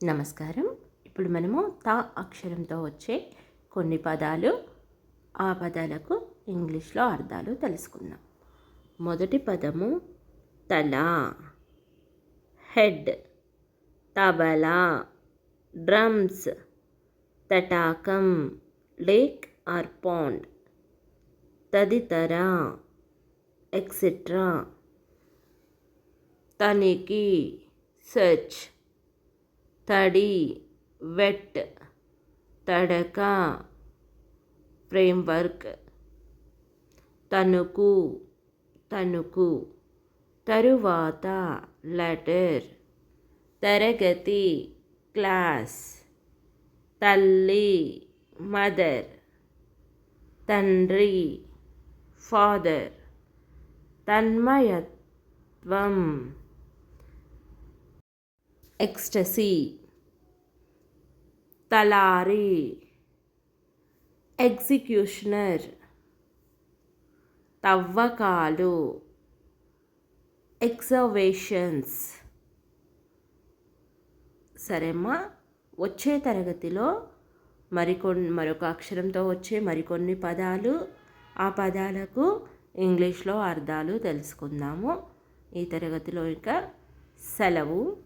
నమస్కారం. ఇప్పుడు మనము తా అక్షరంతో వచ్చే కొన్ని పదాలు ఆ పదాలకు ఇంగ్లీష్లో అర్థాలు తెలుసుకుందాం. మొదటి పదము తల హెడ్ తబలా డ్రమ్స్ తటాకం లేక్ ఆర్ పాండ్ తదితర ఎక్సెట్రా తనిఖీ సెర్చ్. తడి వెట్ తడక ఫ్రేమ్వర్క్ తణుకు తణుకు తరువాత లెటర్ తరగతి క్లాస్ తల్లి మదర్ తండ్రి ఫాదర్ తన్మయత్వం. ఎక్స్టసీ. తలారి. ఎగ్జిక్యూషనర్. తవ్వకాలు. ఎక్సర్వేషన్స్. సరేమ్మా వచ్చే తరగతిలో మరికొన్ని మరొక అక్షరంతో వచ్చే మరికొన్ని పదాలు. ఆ పదాలకు ఇంగ్లీష్లో అర్థాలు తెలుసుకుందాము. ఈ తరగతిలో ఇక సెలవు.